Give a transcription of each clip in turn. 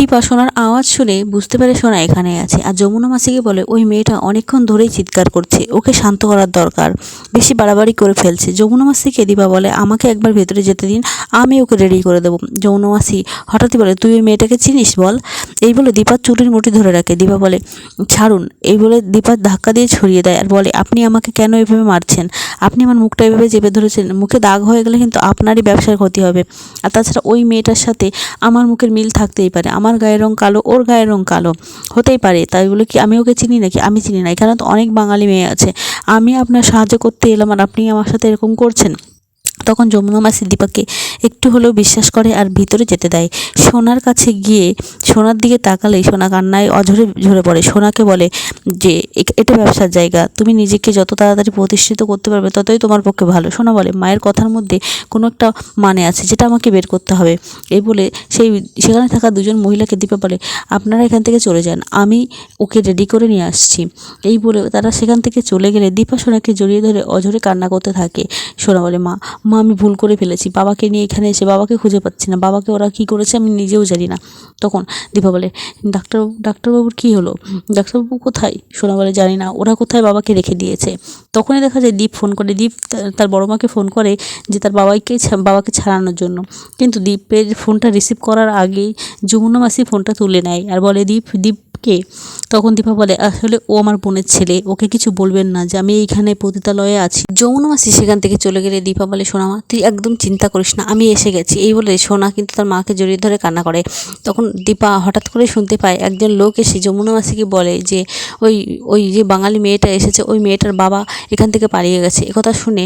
দীপা সোনার আওয়াজ শুনে বুঝতে পারে সোনা এখানে আছে আর যমুনা মাসিকে বলে, ওই মেয়েটা অনেকক্ষণ ধরেই চিৎকার করছে, ওকে শান্ত করার দরকার, বেশি বাড়াবাড়ি করে ফেলছে। যমুনা মাসিকে দীপা বলে, আমাকে একবার ভেতরে যেতে দিন, আমি ওকে রেডি করে দেবো। যমুনা মাসি হঠাৎই বলে, তুই ওই মেয়েটাকে চিনিস বল? এই বলে দীপার চুরির মুঠি ধরে রাখে। দীপা বলে, ছাড়ুন। এই বলে দীপার ধাক্কা দিয়ে ছড়িয়ে দেয় আর বলে, আপনি আমাকে কেন এভাবে মারছেন? আপনি আমার মুখটা এভাবে চেপে ধরেছেন। মুখে দাগ হয়ে গেলে কিন্তু আপনারই ব্যবসার ক্ষতি হবে। আর তাছাড়া ওই মেয়েটার সাথে আমার মুখের মিল থাকতেই পারে। আমার গায়ের রং কালো, ওর গায়ের রং কালো। হতেই পারে, তাই বলে কি আমি ওকে চিনি নাকি? আমি চিনি না এখানে তো অনেক বাঙালি মেয়ে আছে। আমি আপনার সাহায্য করতে এলাম আর আপনি আমার সাথে এরকম করছেন? তখন যমুনা মাসি দীপাকে একটু হলেও বিশ্বাস করে আর ভিতরে যেতে দেয়। সোনার কাছে গিয়ে সোনার দিকে তাকালেই সোনা কান্নায় অঝরে ঝরে পড়ে। সোনাকে বলে যে এটা ব্যবসার জায়গা। তুমি নিজেকে যত তাড়াতাড়ি প্রতিষ্ঠিত করতে পারবে, ততই তোমার পক্ষে ভালো। সোনা বলে, মায়ের কথার মধ্যে কোনো একটা মানে আছে যেটা আমাকে বের করতে হবে। এই বলে সেই, সেখানে থাকা দুজন মহিলাকে দীপা বলে, আপনারা এখান থেকে চলে যান, আমি ওকে রেডি করে নিয়ে আসছি। এই বলে তারা সেখান থেকে চলে গেলে দীপা সোনাকে জড়িয়ে ধরে অঝরে কান্না করতে থাকে। সোনা বলে, মা মা, আমি ভুল করে ফেলেছি। বাবাকে নিয়ে এখানে এসে বাবাকে খুঁজে পাচ্ছি না। বাবাকে ওরা কী করেছে আমি নিজেও জানি না। তখন দীপা বলে, ডাক্তার, ডাক্তারবাবুর কী হলো? ডাক্তারবাবু কোথায়? সোনা বলে, জানি না। ওরা কোথায় বাবাকে রেখে দিয়েছে? তখনই দেখা যায় দীপ ফোন করে। দীপ তার বড় মাকে ফোন করে যে তার বাবাকে বাবাকে ছাড়ানোর জন্য। কিন্তু দীপের ফোনটা রিসিভ করার আগেই যমুনা মাসি ফোনটা তুলে নেয় আর বলে, দীপ দীপ দীপকে তখন দীপা বলে, আসলে ও আমার বোনের ছেলে, ওকে কিছু বলবেন না যে আমি এইখানে পতিতালয়ে আছি। যমুনা মাসি সেখান থেকে চলে গেলে দীপা বলে, সোনা মা, তুই একদম চিন্তা করিস না, আমি এসে গেছি। এই বলে সোনা কিন্তু তার মাকে জড়িয়ে ধরে কান্না করে। তখন দীপা হঠাৎ করে শুনতে পায় একজন লোক এসে যমুনা মাসিকে বলে যে, ওই ওই যে বাঙালি মেয়েটা এসেছে, ওই মেয়েটার বাবা এখান থেকে পালিয়ে গেছে। একথা শুনে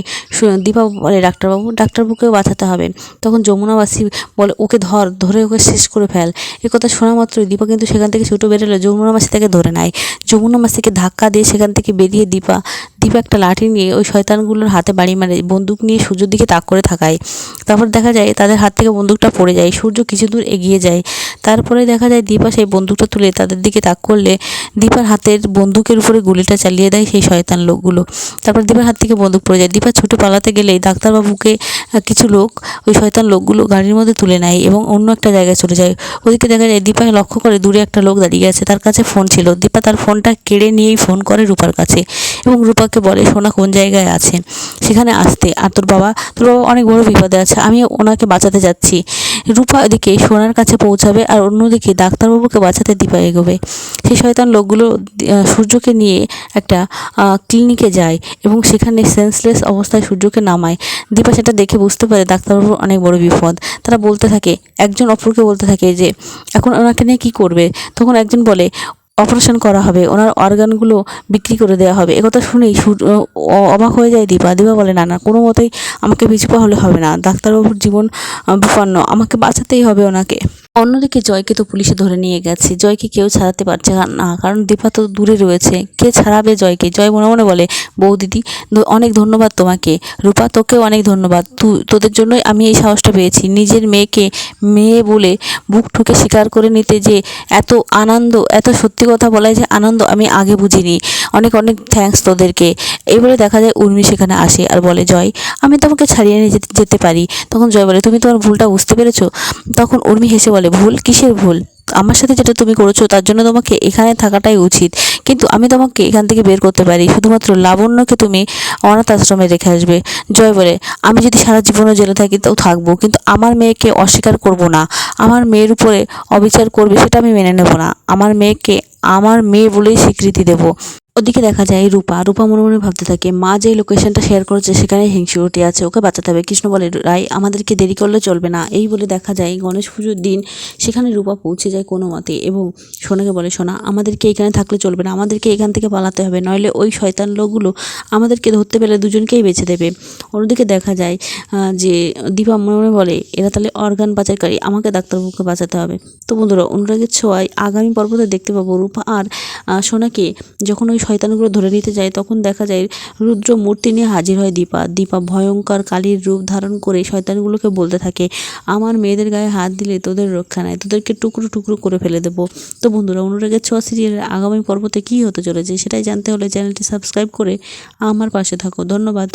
দীপা বলে, ডাক্তারবাবু, ডাক্তারবাবুকেও বাঁচাতে হবে। তখন যমুনা মাসি বলে, ওকে ধর, ধরে ওকে শেষ করে ফেল। একথা শোনা মাত্রই দীপা কিন্তু সেখান থেকে ছুটো বেরোলে যমুনা মাসি তাকে ধরে নেয়। যমুনা মাসিকে ধাক্কা দিয়ে সেখান থেকে বেরিয়ে দীপা দীপা একটা লাঠি নিয়ে ওই শয়তানগুলোর হাতে বাড়ি মারে, বন্দুক নিয়ে সূর্যের দিকে তাক করে থাকায়। তারপর দেখা যায় তাদের হাত থেকে বন্দুকটা পড়ে যায়, সূর্য কিছু দূর এগিয়ে যায়। তারপরে দেখা যায় দীপা সেই বন্দুকটা তুলে তাদের দিকে তাক করলে দীপার হাতের বন্দুকের উপরে গুলিটা চালিয়ে দেয় সেই শয়তান লোকগুলো। তারপর দীপার হাত থেকে বন্দুক পড়ে যায়। দীপা ছুটে পালাতে গেলেই ডাক্তারবাবুকে কিছু লোক ওই শয়তান লোকগুলো গাড়ির মধ্যে তুলে নেয় এবং অন্য একটা জায়গায় চলে যায়। ওদিকে দেখা যায় দীপা লক্ষ্য করে দূরে একটা লোক দাঁড়িয়ে আছে। তার কাছে ফোন ছিল। দীপা তার ফোনটা কেড়ে নিয়েই ফোন করে রূপার কাছে এবং রূপাকে বলে, সোনা কোন জায়গায় আছে? সেখানে আসতে। আর তোর বাবা? তোর বাবা অনেক বড় বিপদে আছে। আমি ওনাকে বাঁচাতে যাচ্ছি। রূপা এদিকে সোনার কাছে পৌঁছাবে আর অন্যদিকে ডাক্তারবাবুকে বাঁচাতে দীপা এগোবে। সেই শয়তান লোকগুলো সূর্যকে নিয়ে একটা ক্লিনিকে যায় এবং সেখানে সেন্সলেস অবস্থায় সূর্যকে নামায়। দীপা সেটা দেখে বুঝতে পারে ডাক্তারবাবুর অনেক বড় বিপদ। তারা বলতে থাকে, একজন অপরকে বলতে থাকে যে, এখন ওনাকে নিয়ে কী করবে? তখন একজন বলে অপারেশন করা হবে, ওনার অর্গানগুলো বিক্রি করে দেওয়া হবে। একথা শুনেই অবাক হয়ে যায় দীপা। দীপা বলে, না না, কোনো মতেই আমাকে পিছুপা হলে হবে না। ডাক্তারবাবুর জীবন বিপন্ন। আমাকে বাঁচাতেই হবে ওনাকে। অন্যদিকে জয়কে তো পুলিশে ধরে নিয়ে গেছে। জয়কে কেউ ছাড়াতে পারছে না কারণ দীপা তো দূরে রয়েছে। কে ছাড়াবে জয়কে? জয় মনে মনে বলে বৌ দিদি অনেক ধন্যবাদ তোমাকে। রূপা, তোকেও অনেক ধন্যবাদ। তোদের জন্যই আমি এই সাহসটা পেয়েছি। নিজের মেয়েকে, মেয়ে বলে বুক ঠুকে স্বীকার করে নিতে যে এত আনন্দ, এত সত্যি কথা বলায় যে আনন্দ আমি আগে বুঝিনি। অনেক অনেক থ্যাঙ্কস তোদেরকে। এই বলে দেখা যায় উর্মি সেখানে আসে আর বলে, জয়, আমি তোমাকে ছাড়িয়ে নিয়ে যেতে যেতে পারি। তখন জয় বলে, তুমি তোমার ভুলটা বুঝতে পেরেছ? তখন উর্মি হেসে বলে ভুল? কিসের ভুল? আমার সাথে যেটা তুমি করেছ, তার জন্য তোমাকে এখানে থাকাটাই উচিত। কিন্তু আমি তোমাকে এখান থেকে বের করতে পারি। শুধুমাত্র লাবণ্যকে তুমি অনাথ আশ্রমে রেখে আসবে। জয় বলে, আমি যদি সারা জীবনও জেলে থাকি, তাও থাকব। কিন্তু আমার মেয়েকে অস্বীকার করব না। আমার মেয়ের উপরে অবিচার করবে, সেটা আমি মেনে নেব না। আমার মেয়েকে, আমার মেয়ে বলেই স্বীকৃতি দেব। ওদিকে দেখা যায় রূপা। রূপা মনে মনে ভাবতে থাকে, মা যে লোকেশনটা শেয়ার করেছে সেখানে হিংসুরটি আছে, ওকে বাঁচাতে হবে। কৃষ্ণ বলে রায় আমাদেরকে দেরি করলে চলবে না। এই বলে দেখা যায় গণেশ পুজোর দিন সেখানে রূপা পৌঁছে যায় কোনো মতে এবং সোনাকে বলে, সোনা, আমাদেরকে এখানে থাকলে চলবে না, আমাদেরকে এখান থেকে পালাতে হবে, নইলে ওই শয়তান লোকগুলো আমাদেরকে ধরতে পেলে দুজনকেই বেছে দেবে। অন্যদিকে দেখা যায় যে দীপা মনে মনে বলে, এরা তাহলে অর্গান পাচারকারী, আমাকে ডাক্তারবাবুকে বাঁচাতে হবে। তো বন্ধুরা, অনুরাগের ছোঁয়ায় আগামী পর্বতে দেখতে পাবো রূপা আর সোনাকে যখন ওই শয়তানগুলো ধরে নিতে যায়, তখন দেখা যায় রুদ্র মূর্তি নিয়ে হাজির হয় দীপা। দীপা ভয়ঙ্কর কালীর রূপ ধারণ করে শয়তানগুলোকে বলতে থাকে, আমার মেয়েদের গায়ে হাত দিলে তোদের রক্ষা নাই, তোদেরকে টুকরো টুকরো করে ফেলে দেবো। তো বন্ধুরা, অনুরাগের ছোঁয়া সিরিয়ালের আগামী পর্বতে কী হতে চলেছে সেটাই জানতে হলে চ্যানেলটি সাবস্ক্রাইব করে আমার পাশে থাকো। ধন্যবাদ।